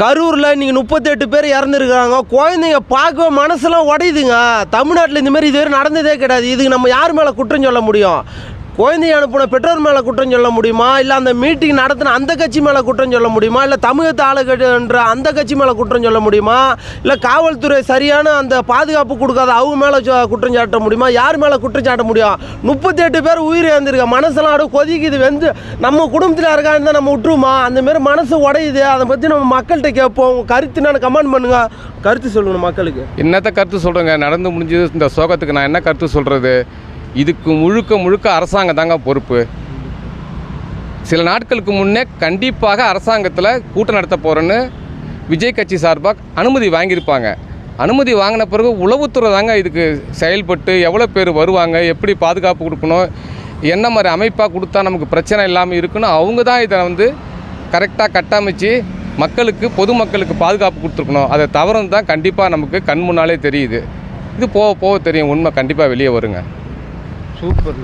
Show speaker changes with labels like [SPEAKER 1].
[SPEAKER 1] கரூரில் நீங்கள் முப்பத்தெட்டு பேர் இறந்துருக்காங்க. குழந்தைங்க பார்க்க மனசெல்லாம் உடையுதுங்க. தமிழ்நாட்டில் இந்த மாதிரி இதுவரை நடந்ததே கிடையாது. இதுக்கு நம்ம யார் மேலே குற்றம் சொல்ல முடியும்? குழந்தைய அனுப்பின பெற்றோர் மேலே குற்றம் சொல்ல முடியுமா? இல்லை அந்த மீட்டிங் நடத்தின அந்த கட்சி மேலே குற்றம் சொல்ல முடியுமா? இல்லை தமிழகத்து ஆளுகன்ற அந்த கட்சி மேலே குற்றம் சொல்ல முடியுமா? இல்லை காவல்துறை சரியான அந்த பாதுகாப்பு கொடுக்காத அவங்க மேலே குற்றம் சாட்ட முடியுமா? யார் மேலே குற்றம் சாட்ட முடியும்? முப்பத்தெட்டு பேர் உயிர் இழந்திருக்க மனசெல்லாம் அப்படியே கொதிக்குது வந்து நம்ம குடும்பத்தில் இருக்கான்னு நம்ம விட்டுருமா? அந்தமாரி மனசு உடையுது. அதை பற்றி நம்ம மக்கள்கிட்ட கேட்போம். கருத்து என்னென்னு கமெண்ட் பண்ணுங்க. கருத்து சொல்லணும் மக்களுக்கு.
[SPEAKER 2] என்னத்த கருத்து சொல்கிறேங்க நடந்து முடிஞ்சது இந்த சோகத்துக்கு நான் என்ன கருத்து சொல்கிறது இதுக்கு முழுக்க முழுக்க அரசாங்கம் தாங்க பொறுப்பு. சில நாட்களுக்கு முன்னே கண்டிப்பாக அரசாங்கத்தில் கூட்டம் நடத்த போகிறேன்னு விஜய் கட்சி சார்பாக அனுமதி வாங்கியிருப்பாங்க. அனுமதி வாங்கின பிறகு உளவுத்துறை தாங்க இதுக்கு செயல்பட்டு எவ்வளோ பேர் வருவாங்க எப்படி பாதுகாப்பு கொடுக்கணும் என்ன மாதிரி அமைப்பாக கொடுத்தா நமக்கு பிரச்சனை இல்லாமல் இருக்குன்னு அவங்க தான் இதை வந்து கரெக்டாக கட்டமைச்சு மக்களுக்கு பொதுமக்களுக்கு பாதுகாப்பு கொடுத்துருக்கணும். அதை தவறுன்னு தான் கண்டிப்பாக நமக்கு கண் முன்னாலே தெரியுது. இது போக போக தெரியும் உண்மை கண்டிப்பாக வெளியே வருங்க.
[SPEAKER 1] சூப்பர்